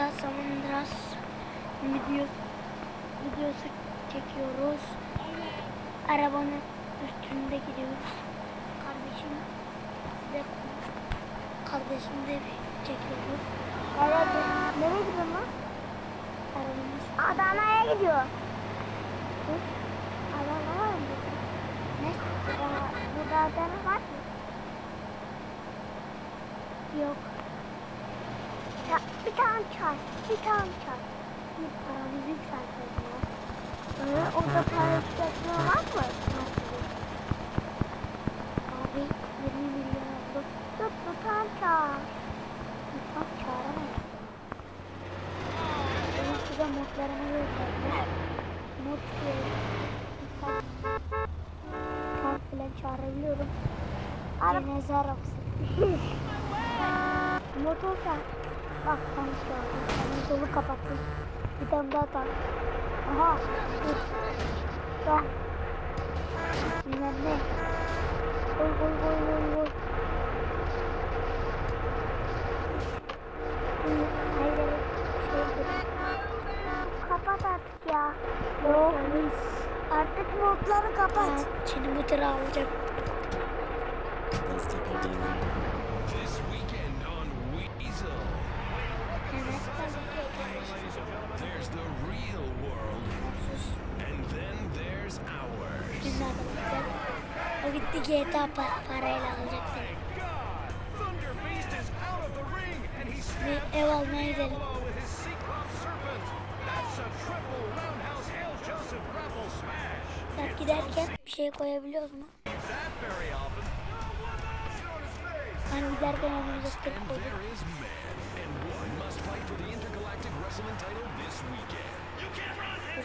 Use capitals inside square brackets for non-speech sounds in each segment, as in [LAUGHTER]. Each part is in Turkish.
GTA San Andreas video videosu çekiyoruz. Arabanın üstünde gidiyoruz. Kardeşim de kardeşim de çekiyoruz. Evet. Nereye gidiyorsun lan? Arabamız Adana'ya gidiyor. Sus. Adana var mı? ne? Burada Adana var mı? Yok. Bir tane çay. Bir tane çay. Bir paramızı yükseltelim ya. Ee, orada para yükseltme var mı? Abi 20 milyon oldu. Dur, bir tane çay. Tam çağıramayız. Benim size modlarımı gösterdim. Mod tam filan çağırabiliyorum. Araba- Cenaze arabası. [LAUGHS] Motor sen. Bak tam çağırdım. Ben yolu kapattım. Bir tane daha tak. Aha. Dur. Tamam. Bilmem ne. Koy koy koy koy koy. Hayır evet. Şey. Kapat artık ya. Yok. Artık modları kapat. Ben şimdi bu tırı alacak. This Biz nerede bakacağız? O gitti GTA pa- parayla alacak tabii. God! Thunder Beast is out of the ring, and he's Bir ev almaya gidelim. Bak giderken bir şey koyabiliyoruz mu? Hani giderken önümüze And koyduk.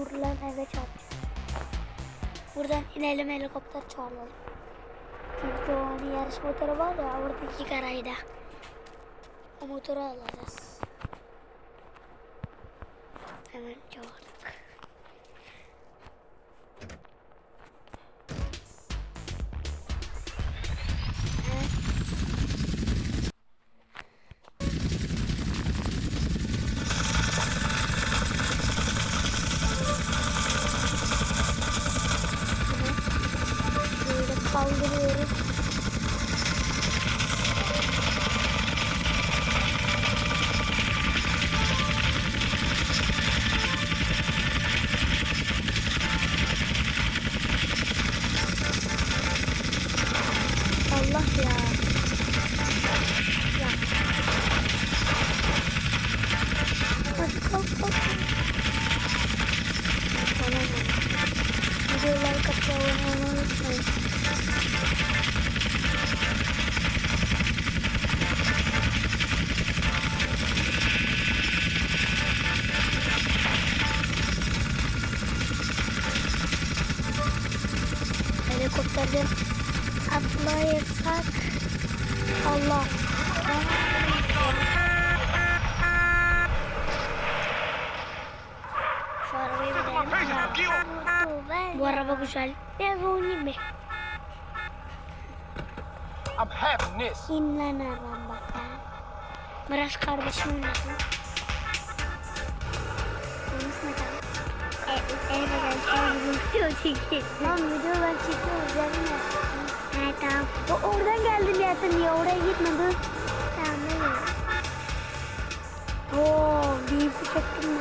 Evet. Allah dur lan eve çarpacak. Buradan inelim helikopter çağıralım. Çünkü o hani yarış motoru var ya oradaki garayda. O motoru alacağız. Hemen çağırdık. Bu araba güzel. Biraz oynayayım mı? I'm having this. İn lan araban bak lan. Biraz kardeşim oynasın. Konuşma tamam. E, eve gel sen video çekin. Lan video ben çekiyorum üzerine. He tamam. O oradan geldim ya niye oraya gitmedin? Tamam mi? Oo, bir ipi çektim mi?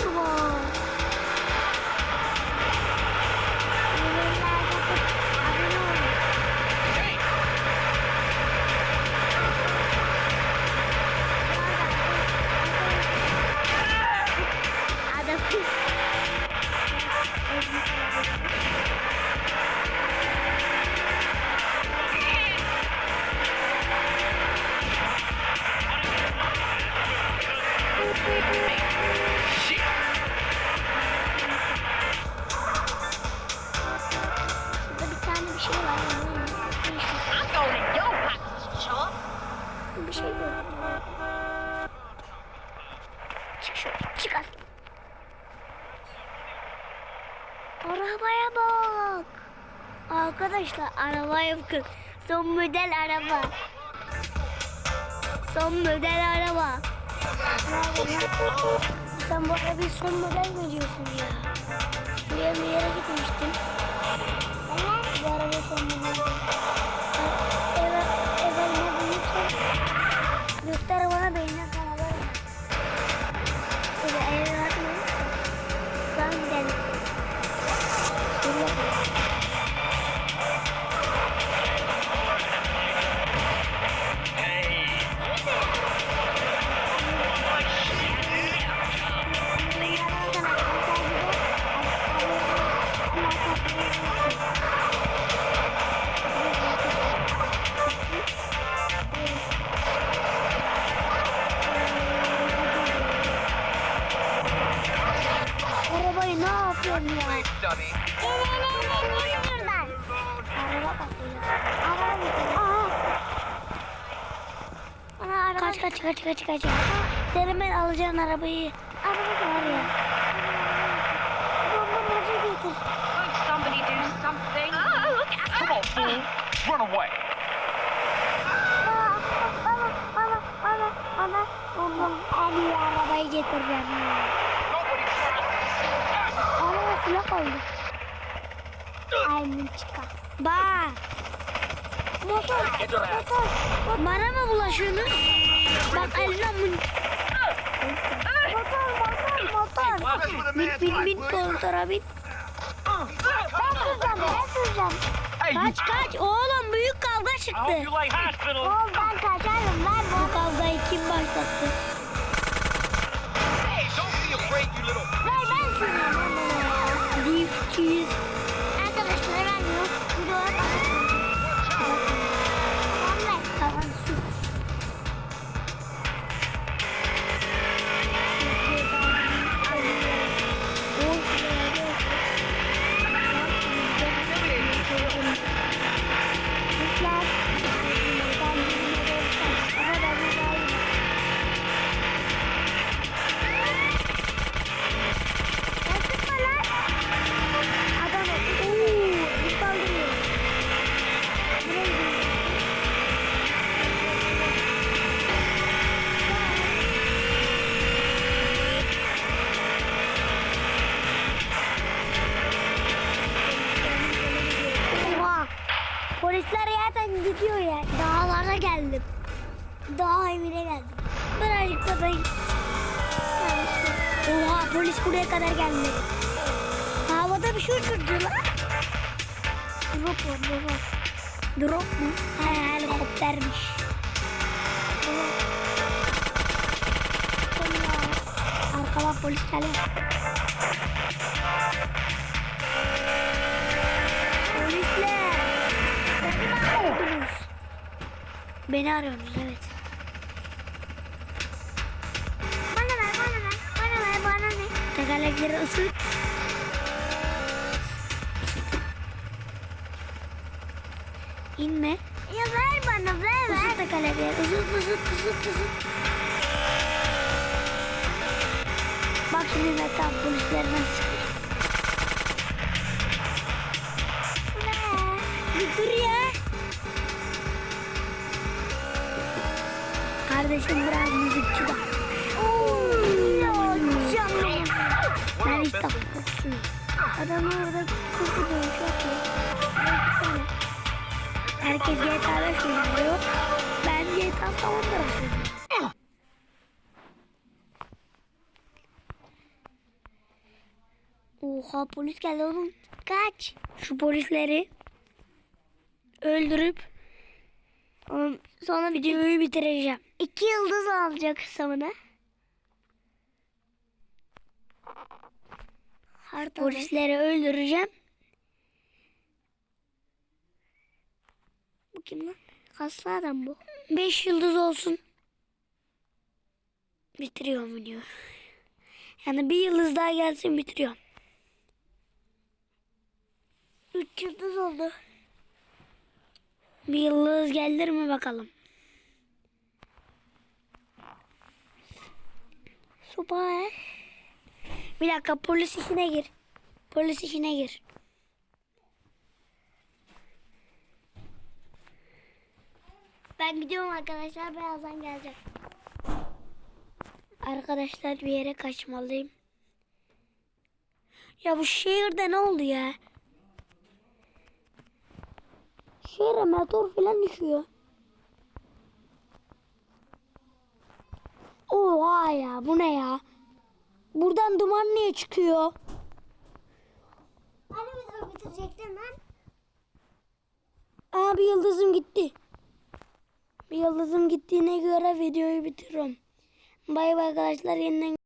是吗？Arkadaşlar arabaya bakın. Son model araba. Son model araba. Sen bu arabayı son model mi diyorsun ya? Buraya bir yere gitmiştim. Evet. Bu araba son model. Ne bulursan göster bana beynine sana böyle. Şöyle Kaç kaç kaç kaç kaç. Senin ben alacağın arabayı. Araba Var ya. Bombamacı getir. Somebody do something? Oh, look at Come on, fool. Run away. Bana bana bana bana. Oğlum en iyi arabayı getireceğim. Araba silah oldu. Ay mınçıka. Bak. Motor. Ass. Motor. Bana mı bulaşıyorsunuz? Bak elimden bu Motor motor motor. Bin bin bin kontora bin. Ben süreceğim ben süreceğim. Kaç kaç oğlum büyük kavga çıktı. Oğlum ben kaçarım ver Bu kavgayı kim başlattı? Hey, don't be afraid, you little. Ver ben süreceğim ben. Deep cheese. Arkadaşlar ben yok. Videoya Dağ evine geldim. Birazcık da ben... Oha polis buraya kadar geldi. Havada bir şey uçurdu lan. Drop var drop. Drop mu? He helikoptermiş. Arkadan polis geliyor. Polisler. Beni mi arıyordunuz? Beni arıyorsunuz Tekerlekleri ısıt. İnme. Ya ver bana ver ver. Isıt tekerlekleri. Isıt ısıt ısıt ısıt. Bak şimdi metan polislerine sıkıyor. Dur ya. Kardeşim biraz müzikçi bak. Takmıyorum. Adam orada kurgu dövüş yapıyor. Herkes GTA 5 oynuyor. Ben GTA San Andreas oynuyorum. Oha polis geldi oğlum. Kaç. Şu polisleri öldürüp sonra videoyu bitireceğim. İki yıldız alacak samına. Hardal. Polisleri öldüreceğim. Bu kim lan? Kaslı adam bu. Beş yıldız olsun. Bitiriyorum video. Yani bir yıldız daha gelsin bitiriyorum. Üç yıldız oldu. Bir yıldız gelir mi bakalım. Süper. Bir dakika polis işine gir. Polis işine gir. Ben gidiyorum arkadaşlar. Birazdan geleceğim. Arkadaşlar bir yere kaçmalıyım. Ya bu şehirde ne oldu ya? Şehre meteor falan düşüyor. Oha ya bu ne ya? Buradan duman niye çıkıyor? Videoyu bitirecektim ben? Aa bir yıldızım gitti. Bir yıldızım gittiğine göre videoyu bitiriyorum. Bay bay arkadaşlar yeniden